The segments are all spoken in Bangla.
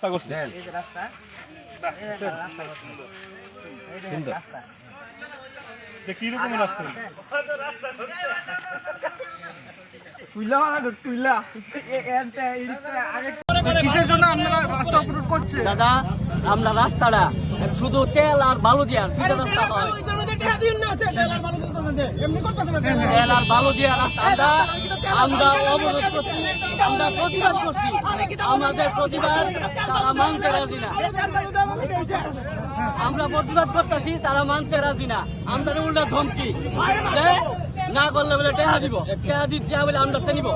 রাস্তা করছে এই যে রাস্তা এই যে রাস্তা করছে। এই যে রাস্তা এটা কি রকমের রাস্তা কিসের জন্য আপনারা রাস্তা অবরোধ করছে দাদা আমরা রাস্তাটা শুধু তেল আর বালু দিয়া রাস্তা হয় তেল আর বালু আমরা আমরা অবরোধ করছি আমরা প্রতিবাদ করছি। আমাদের প্রতিবাদ তারা মানতে রাজি না। আমরা প্রতিবাদ করতেছি তারা মানতে রাজি না। আমরা উল্টা ধমকি। না করলে বলে টেহা দিব। টেহা দিতে বলে আমরা তে নিব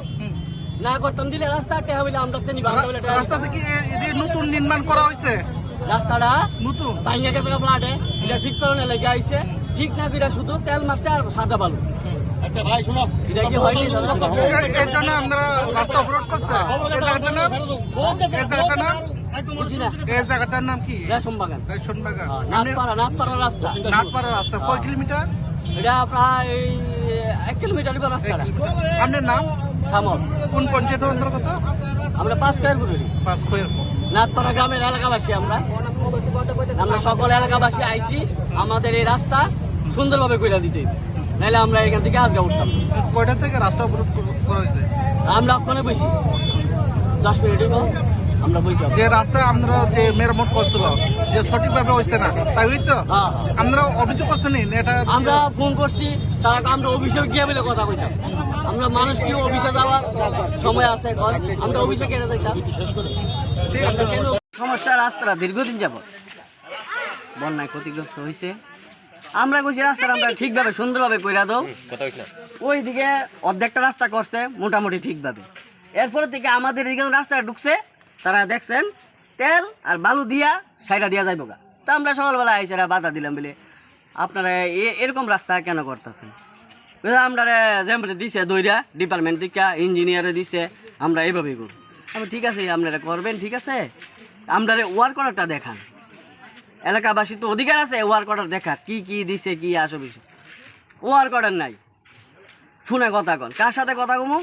না করতাম দিলে রাস্তা টেহা বলে আমরা তে নিব। রাস্তা থেকে নতুন নির্মাণ করা হয়েছে। রাস্তাটা নতুন। ভাঙিয়া গেছে ফ্লাটে। এটা ঠিক করণে লেগে আইছে। ঠিক না করে শুধু তেল মারছে আর সাদা বালু। আচ্ছা ভাই শোনো এটা কি হয়নি এর জন্য আপনারা রাস্তা অবরোধ করছে এই জায়গাটার নাম? এই জায়গাটার নাম? এই জায়গাটার নাম কি? রেশম বাগান নাথপাড়া নাথপাড়া রাস্তা। কয় কিলোমিটার? এটা প্রায় এক কিলোমিটার আপনার নাম? সামর কোন পঞ্চায়েতের অন্তর্গত? আমরা পাঁচ কয়ের পুরি পাঁচ খয়ের নাথপাড়া গ্রামের এলাকাবাসী আমরা। আমরা সকল এলাকাবাসী আইছি আমাদের এই রাস্তা সুন্দরভাবে কইরা দিতে। নাহলে আমরা এখান থেকে আজকে উঠতাম। না। কয়টা থেকে রাস্তা অবরোধ করা আমরা ওখানে বসি দশ মিনিট আমরা বসি যে রাস্তা আমরা যে মেরামত করছিল যে সঠিকভাবে হয়েছে না তাই ওই তো হ্যাঁ। আমরা অভিযোগ করছেন এটা আমরা ফোন করছি তারা আমরা গিয়ে বলে কথা কইতাম। আমরা মানুষ কি যাওয়ার সময় আছে এখন? আমরা অভিষেক কেটে যাইতাম? সমস্যা রাস্তাটা দীর্ঘদিন যাব বন্যায় ক্ষতিগ্রস্ত হয়েছে আমরা কইছি রাস্তাটা আমরা ঠিকভাবে সুন্দরভাবে কইরা দাও। কথা হইছে ওই দিকে অর্ধেকটা রাস্তা করছে মোটামুটি ঠিকভাবে। এরপরে থেকে আমাদের এদিকে রাস্তাটা ঢুকছে তারা দেখছেন তেল আর বালু দিয়া সাইডা দিয়া যাইব গা। তা আমরা সকালবেলা আইসারা বাধা দিলাম বলে আপনারা এ- এরকম রাস্তা কেন করতেছেন? আমরা যেমন দিছে দইরা ডিপার্টমেন্ট থেকে ইঞ্জিনিয়ারে দিছে আমরা এইভাবেই করি আমি ঠিক আছে আপনারা করবেন ঠিক আছে। আমরা ওয়ার্ক অর্ডারটা দেখান। এলাকাবাসী তো অধিকার আছে ওয়ার্ক অর্ডার দেখার। কি কি দিছে কি আসো বিষয়। ওয়ার্ক অর্ডার নাই। ফোনে কথা কন। কার সাথে কথা কমু?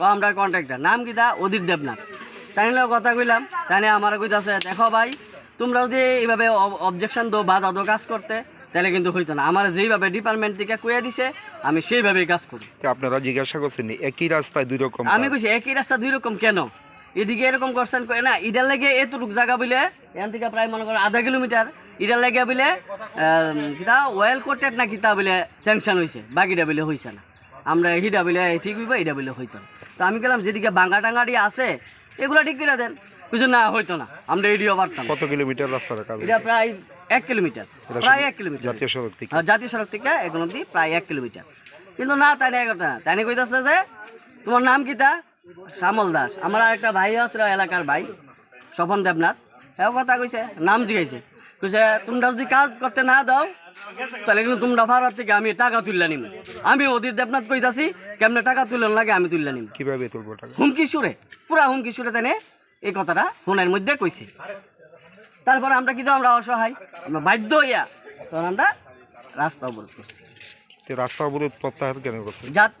ও আমরা কন্ট্রাক্টর। নাম কি দা? অধীর দেবনাথ। তাই নিয়ে কথা কইলাম। তাই নিয়ে আমার কইতাছে দেখো ভাই তোমরা যদি এইভাবে অবজেকশন দো বাধা দো কাজ করতে তাহলে কিন্তু হইতো না। আমার যেইভাবে ডিপার্টমেন্ট থেকে কইয়া দিছে আমি সেইভাবেই কাজ করি আপনারা জিজ্ঞাসা করছেন একই রাস্তায় দুই রকম আমি। কইছি একই রাস্তা দুই রকম কেন? এদিকে এরকম করছেন না ইটার লাগে এতটুক জায়গা বলে এখান থেকে প্রায় মনে করো আধা কিলোমিটার ইটার লাগে বলে কিতা ওয়েল কোটেড না কিতা বলে স্যাংশন হয়েছে বাকিটা বলে হয়েছে না। আমরা হিটা বলে ঠিক হইব এটা বলে হইতো তো আমি গেলাম যেদিকে বাঙ্গা টাঙ্গাড়ি আছে এগুলো ঠিক করে দেন। কিছু না হইতো না আমরা এডিও পারতাম কত কিলোমিটার রাস্তার কাজ এটা প্রায় এক কিলোমিটার প্রায় এক কিলোমিটার। জাতীয় সড়ক থেকে? আর জাতীয় সড়ক থেকে এখন অব্দি প্রায় এক কিলোমিটার। কিন্তু না তাই না তাই না কইতাছে যে তোমার নাম কি তা শ্যামল দাস। আমার একটা ভাই আছে এলাকার ভাই স্বপন দেবনাথ। হ্যাঁ কথা কইছে নাম জিগাইছে। কইছে তোমরা যদি কাজ করতে না দাও তাহলে কিন্তু তোমরা ভাড়ার থেকে আমি টাকা তুললে নিম। আমি অধীর দেবনাথ কইতাছি কেমনে টাকা তুলন লাগে আমি তুললে নিম। কীভাবে তুলবো টাকা? হুমকি সুরে পুরা হুমকি সুরে তাই এই কথাটা ফোনের মধ্যে কইছে। তারপরে আমরা কিন্তু আমরা অসহায় আমরা বাধ্য হইয়া তখন আমরা রাস্তা অবরোধ করছি। রাস্তা অবরোধ প্রত্যাহার কেন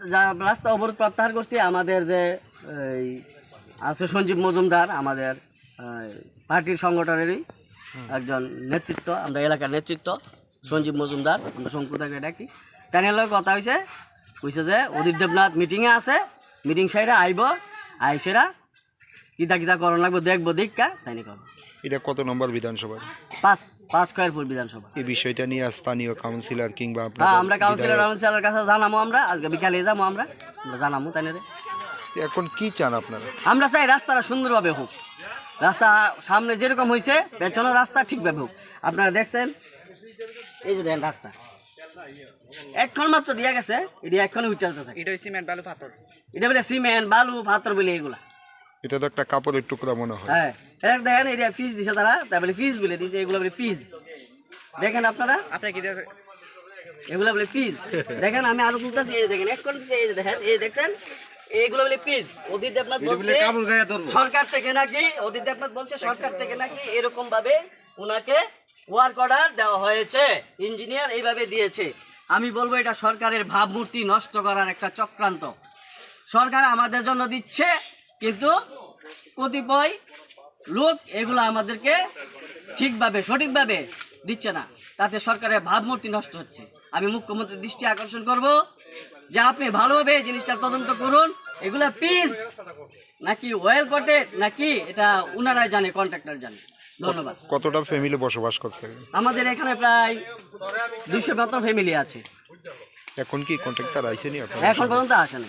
যা- রাস্তা অবরোধ প্রত্যাহার করছি আমাদের যে এই, আছে সঞ্জীব মজুমদার আমাদের পার্টির সংগঠনেরই একজন নেতৃত্ব আমরা এলাকার নেতৃত্ব সঞ্জীব মজুমদার আমরা শঙ্কুদাকে ডাকি। তাই কথা হয়েছে কইছে যে অদিত দেবনাথ মিটিংয়ে আছে মিটিং সাইডে আইব আইসেরা কিতা কিতা করণ লাগবে দেখব দেখা তাই নিয়ে কব এটা কত নম্বর বিধানসভা পাঁচ পাঁচ কয়েরপুর বিধানসভা। এই বিষয়টা নিয়ে স্থানীয় কাউন্সিলর কিংবা হ্যাঁ আমরা কাউন্সিলর কাউন্সিলর কাছে জানাব আমরা আজকে বিকালে যাব আমরা আমরা জানাব তাই নিয়ে এখন কি চান আপনারা? আমরা চাই রাস্তাটা সুন্দরভাবে হোক। রাস্তা সামনে যেরকম হয়েছে পেছনের রাস্তা ঠিকভাবে হোক। আপনারা দেখছেন? এই যে দেখেন রাস্তা। এখন মাত্র দিয়া গেছে এটি এখন উঠে এটা সিমেন্ট বালু পাথর। এটা বলে সিমেন্ট বালু পাথর বলে এগুলা। এটা তো একটা কাপড়ের টুকরা মনে হয়। হ্যাঁ এটা দেখেন এটা ফিস দিছে তারা তারপরে ফিস বলে দিছে এগুলো বলে পিস দেখেন আপনারা? আপনি কি এগুলো বলে পিস দেখেন আমি আরও তুলতেছি এই দেখেন এক করে দিছে এই দেখেন এই দেখছেন এইগুলো বলে পিস অদিত দেবনাথ বলছে সরকার থেকে নাকি অদিত দেবনাথ বলছে সরকার থেকে নাকি এরকম ভাবে ওনাকে ওয়ার্ক অর্ডার দেওয়া হয়েছে। ইঞ্জিনিয়ার এইভাবে দিয়েছে। আমি বলব এটা সরকারের ভাবমূর্তি নষ্ট করার একটা চক্রান্ত। সরকার আমাদের জন্য দিচ্ছে কিন্তু কতিপয় লোক এগুলো আমাদেরকে ঠিকভাবে সঠিকভাবে দিচ্ছে না। তাতে সরকারের ভাবমূর্তি নষ্ট হচ্ছে। আমি মুখ্যমন্ত্রীর দৃষ্টি আকর্ষণ করব যে আপনি ভালোভাবে জিনিসটা তদন্ত করুন। এগুলা পিস নাকি ওয়েল কটেড নাকি এটা উনারাই জানে কন্ট্রাক্টর জানে। ধন্যবাদ। কতটা ফ্যামিলি বসবাস করছে? আমাদের এখানে প্রায় দুইশো মতো ফ্যামিলি আছে। এখন কি কন্ট্রাক্টর আইসেনি এখন? পর্যন্ত আসে না